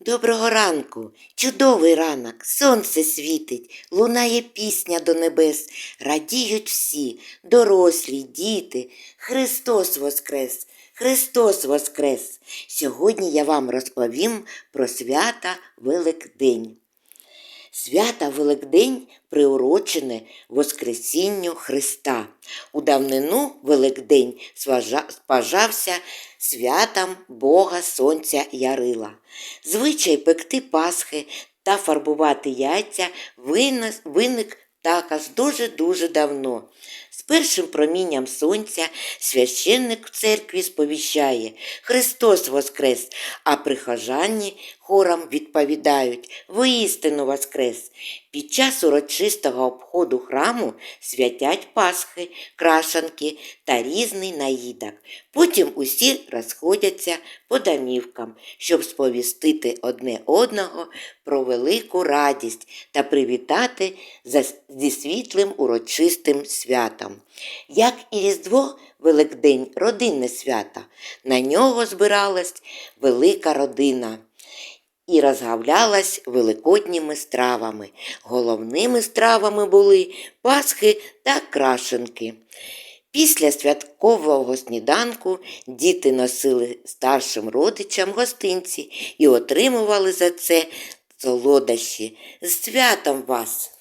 Доброго ранку, чудовий ранок, сонце світить, лунає пісня до небес, радіють всі, дорослі, діти. Христос Воскрес! Христос Воскрес! Сьогодні я вам розповім про свята Великдень. Свята Великдень приурочене Воскресінню Христа. У давнину Великдень спажався святам Бога Сонця Ярила. Звичай пекти Пасхи та фарбувати яйця виник також дуже-дуже давно. З першим промінням сонця священник в церкві сповіщає Христос Воскрес, а прихожані хором відповідають Воістину Воскрес. Під час урочистого обходу храму святять Пасхи, крашанки та різний наїдок. Потім усі розходяться по домівкам, щоб сповістити одне одного про велику радість та привітати зі світлим урочистим святом. Як і Різдво, Великдень родинне свято. На нього збиралась велика родина і розгавлялась великодніми стравами. Головними стравами були пасхи та крашенки. Після святкового сніданку діти носили старшим родичам гостинці і отримували за це солодощі. З святом вас!